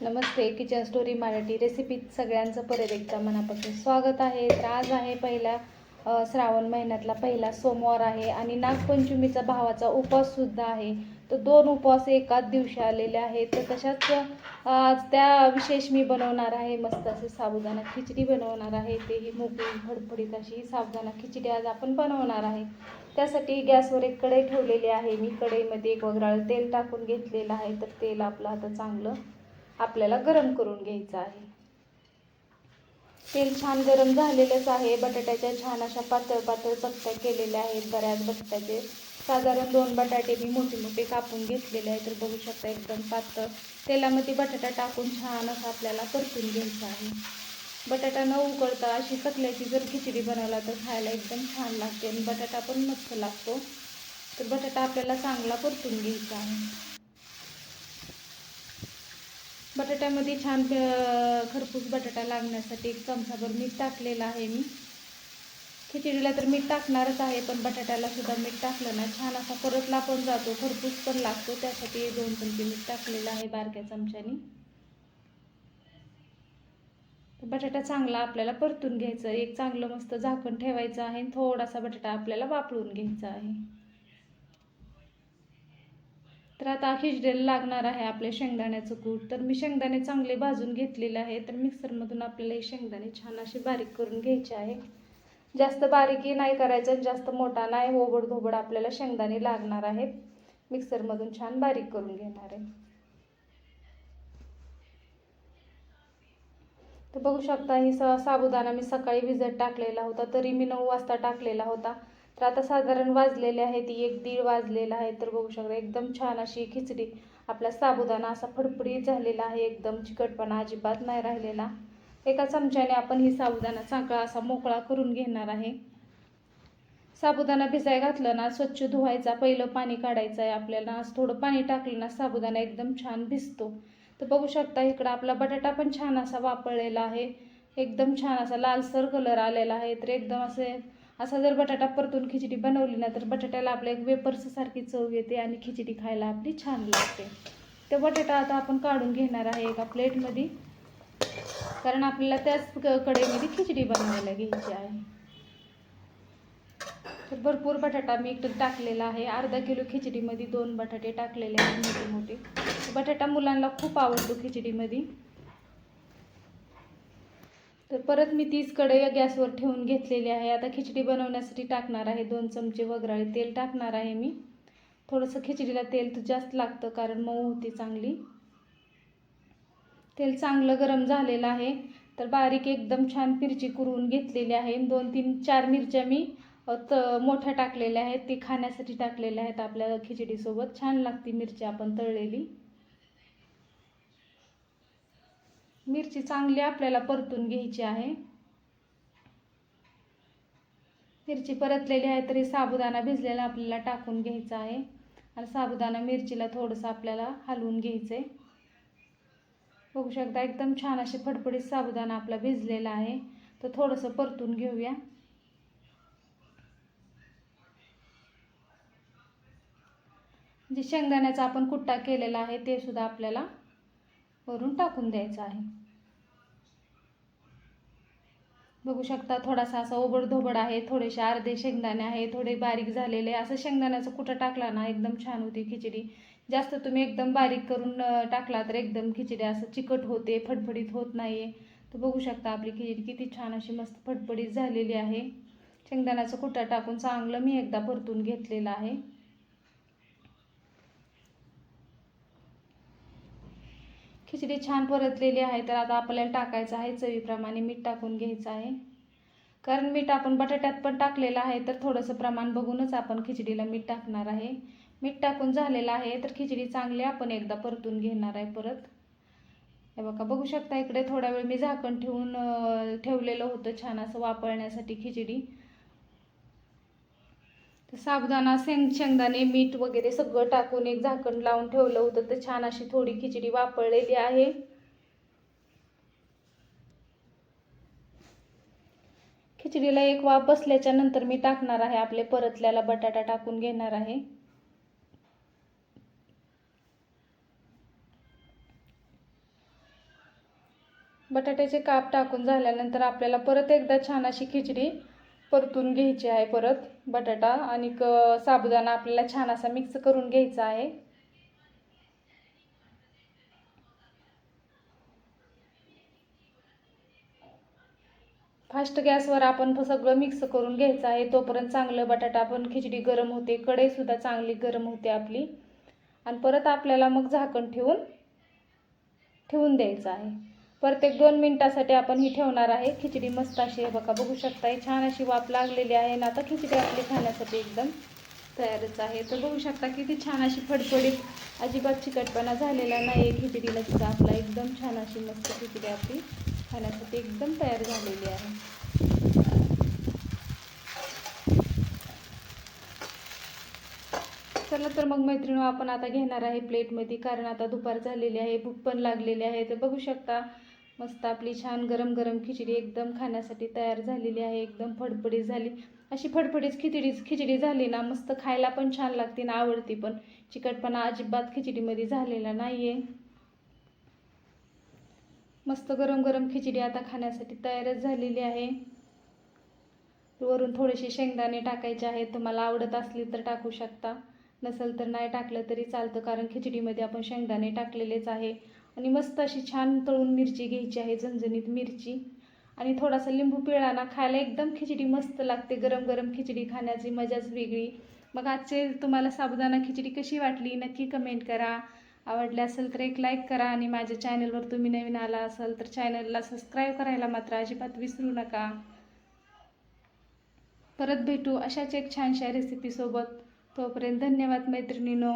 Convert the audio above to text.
नमस्ते kitchen story Marathi रेसिपीत सगळ्यांचं परत एकदा मनापासून स्वागत आहे. तर आज आहे पहिला श्रावण महिन्यातला पहिला सोमवार आहे आणि नागपंचमीचा भावाचा उपवाससुद्धा आहे. तर दोन उपवास एकाच दिवशी आलेले आहेत. तर तशाच आज त्या विशेष मी बनवणार आहे. मस्त असे साबुदाणा खिचडी बनवणार आहे. तेही मोकळी फडफडीत अशी साबुदाणा खिचडी आज आपण बनवणार आहे. त्यासाठी गॅसवर एक कढई ठेवलेली आहे. मी कढईमध्ये एक वगराळ तेल टाकून घेतलेलं आहे. तर तेल आपलं आता चांगलं आपल्याला गरम करून घ्यायचं आहे. तेल छान गरम झालेलंच आहे. बटाट्याच्या छान अशा पातळ पातळ चकत्या केलेल्या आहेत. बऱ्याच बटाट्याचे साधारण दोन बटाटे मी मोठे मोठे कापून घेतलेले आहेत. तर बघू शकता एकदम पातळ. तेलामध्ये बटाटा टाकून छान असं आपल्याला परतून घ्यायचं आहे. बटाटा न उकळता अशी चकल्याची जर खिचडी बनवला तर खायला एकदम छान लागते आणि बटाटा पण मस्त लागतो. तर बटाटा आपल्याला चांगला परतून घ्यायचा आहे. बटाट्यामध्ये छान खरपूस बटाटा लागण्यासाठी एक चमचाभर मीठ टाकलेलं आहे मी. खिचडीला तर मीठ टाकणारच आहे पण बटाट्याला सुद्धा मीठ टाकलं ना छान असा परतला पण जातो खरपूस पण लागतो त्यासाठी दोन चमचे मीठ टाकलेलं आहे बारक्या चमच्यानी. बटाटा चांगला आपल्याला परतून घ्यायचं एक चांगलं मस्त झाकण ठेवायचं आहे आणि थोडासा बटाटा आपल्याला वापरून घ्यायचा आहे. तर आता खिचडीला लागणार आहे आपले शेंगदाण्याचं कूट. तर मी शेंगदाणे चांगले भाजून घेतलेले आहे. तर मिक्सरमधून आपल्याला हे शेंगदाणे छान असे बारीक करून घ्यायचे आहे. जास्त बारीकही नाही करायचं जास्त मोठा नाही ओबड धोबड आपल्याला शेंगदाणे लागणार आहेत. मिक्सरमधून छान बारीक करून घेणार आहे. तर बघू शकता ही स साबुदाणा मी सकाळी भिजत टाकलेला होता तरी मी नऊ वाजता टाकलेला होता. तर आता साधारण वाजलेले आहे ती एक दीड वाजलेला आहे. तर बघू शकता एकदम छान अशी खिचडी आपला साबुदाणा असा फडफडीत झालेला आहे. एकदम चिकटपणा अजिबात नाही राहिलेला. एका चमच्याने आपण ही साबुदाणा चांगला असा मोकळा करून घेणार आहे. साबुदाणा भिजाय घातलं ना स्वच्छ धुवायचा पहिलं पाणी काढायचं आहे आपल्याला. असं थोडं पाणी टाकलं ना साबुदाणा एकदम छान भिजतो. तर बघू शकता इकडं आपला बटाटा पण छान असा वापरलेला आहे. एकदम छान असा लालसर कलर आलेला आहे. तर एकदम असे असा जर बटाटा परतून खिचडी बनवली ना तर बटाट्याला आपल्या एक वेपर्ससारखी चव येते आणि खिचडी खायला आपली छान लागते. तर बटाटा आता आपण काढून घेणार आहे एका प्लेटमध्ये. कारण आपल्याला त्याच क- खिचडी बनवायला घ्यायची आहे. तर भरपूर बटाटा मी इकडे टाकलेला आहे. अर्धा किलो खिचडीमध्ये दोन बटाटे टाकलेले आहेत मोठे मोठे बटाटा मुलांना खूप आवडतो खिचडीमध्ये. तर परत मी तीच कढई गॅसवर ठेवून घेतलेली आहे. आता खिचडी बनवण्यासाठी टाकणार आहे. दोन चमचे वगराळे तेल टाकणार आहे मी. थोडंसं खिचडीला तेल तर जास्त लागतं कारण मऊ होती चांगली. तेल चांगलं गरम झालेलं आहे. तर बारीक एकदम छान मिरची कुरवून घेतलेली आहे. दोन तीन चार मिरच्या मी त मोठ्या टाकलेल्या आहेत. ती खाण्यासाठी टाकलेल्या आहेत आपल्या खिचडीसोबत. छान लागती मिरची आपण तळलेली. मिरची चांगली आपल्याला परतून घ्यायची आहे. मिरची परतलेली आहे तरी साबुदाणा भिजलेला आपल्याला टाकून घ्यायचा आहे. आणि साबुदाणा मिरचीला थोडंसं आपल्याला हलवून घ्यायचं आहे बघू शकता एकदम छान असे फडफडीत साबुदाणा आपला भिजलेला आहे. तर थोडंसं परतून घेऊया. जे शेंगदाण्याचा आपण कुट्टा केलेला आहे ते सुद्धा आपल्याला वरून टाकून द्यायचं आहे. बघू शकता थोडासा असा ओबडधोबड आहे थोडेसे अर्धे शेंगदाणे आहे थोडे बारीक झालेले असं शेंगदाण्याचं कुठं टाकला ना एकदम छान होती खिचडी. जास्त तुम्ही एकदम बारीक करून टाकला तर एकदम खिचडी असं चिकट होते फडफडीत होत नाही तर बघू शकता आपली खिचडी किती छान अशी मस्त फडफडीत झालेली आहे. शेंगदाण्याचं कुटा टाकून चांगलं मी एकदा परतून घेतलेलं आहे. खिचडी छान परतलेली आहे तर आता आपल्याला टाकायचं आहे चवीप्रमाणे मीठ टाकून घ्यायचं आहे. कारण मीठ आपण बटाट्यात पण टाकलेलं आहे तर थोडंसं प्रमाण बघूनच आपण खिचडीला मीठ टाकणार आहे. मीठ टाकून झालेलं आहे तर खिचडी चांगली आपण एकदा परतून घेणार आहे परत. हे बघा बघू शकता इकडे थोडा वेळ मी झाकण ठेवून ठेवलेलं होतं छान असं वापरण्यासाठी खिचडी. साबुदाणा शेंग शेंगदाणे मीठ वगैरे सगळं टाकून एक झाकण लावून ठेवलं होतं. तर छान अशी थोडी खिचडी वापरलेली आहे. खिचडीला एक वाफ बसल्याच्या नंतर मी टाकणार आहे आपले परतल्याला बटाटा टाकून घेणार आहे. बटाट्याचे काप टाकून झाल्यानंतर आपल्याला परत एकदा छान अशी खिचडी परतून घ्यायची आहे परत बटाटा आणि क साबुदाणा आपल्याला छान असा मिक्स करून घ्यायचा आहे. फास्ट गॅसवर आपण सगळं मिक्स करून घ्यायचं आहे. तोपर्यंत चांगलं बटाटा पण खिचडी गरम होते. कढईसुद्धा चांगली गरम होते आपली. आणि परत आपल्याला मग झाकण ठेवून ठेवून द्यायचं आहे. प्रत्येक दोन मिनटासाठी आपण ही ठेवणार आहे. खिचडी मस्त अशी आहे बघा बघू शकता ही छान अशी वाफ लागलेली आहे ना. आता खिचडी आपली खाण्यासाठी एकदम तयारच आहे. तर बघू शकता किती छान अशी फडफडीत अजिबात चिकटपणा झालेला नाही आहे खिचडीला सुद्धा आपला एकदम छान अशी मस्त खिचडी आपली खाण्यासाठी एकदम तयार झालेली आहे. चला तर मग मैत्रिणी आपण आता घेणार आहे प्लेटमध्ये कारण आता दुपार झालेली आहे. भूक पण लागलेली आहे. तर बघू शकता मस्त आपली छान गरम गरम खिचडी एकदम खाण्यासाठी तयार झालेली आहे एकदम फडफडीत झाली. अशी फडफडीच खिचडीच खिचडी झाली ना मस्त खायला पण छान लागते ना आवडती पण. चिकटपणा अजिबात खिचडीमध्ये झालेला नाही आहे मस्त गरम गरम खिचडी आता खाण्यासाठी तयारच झालेली आहे. वरून थोडेसे शेंगदाणे टाकायचे आहेत तुम्हाला आवडत असली तर टाकू शकता. नसेल तर नाही टाकलं तरी चालतं कारण खिचडीमध्ये आपण शेंगदाणे टाकलेलेच आहे. आणि मस्त अशी छान तळून मिरची घ्यायची आहे झणझणीत मिरची. आणि थोडासा लिंबू पिळाना खायला एकदम खिचडी मस्त लागते गरम गरम खिचडी खाण्याची मजाच वेगळी. मग आजचे तुम्हाला साबुदाणा खिचडी कशी वाटली नक्की कमेंट करा. आवडले असेल तर एक लाईक करा आणि माझ्या चॅनलवर तुम्ही नवीन आला असाल तर चॅनलला सबस्क्राईब करायला मात्र अजिबात विसरू नका. परत भेटू अशाच एक छानशा रेसिपीसोबत तोपर्यंत धन्यवाद मैत्रिणीनो.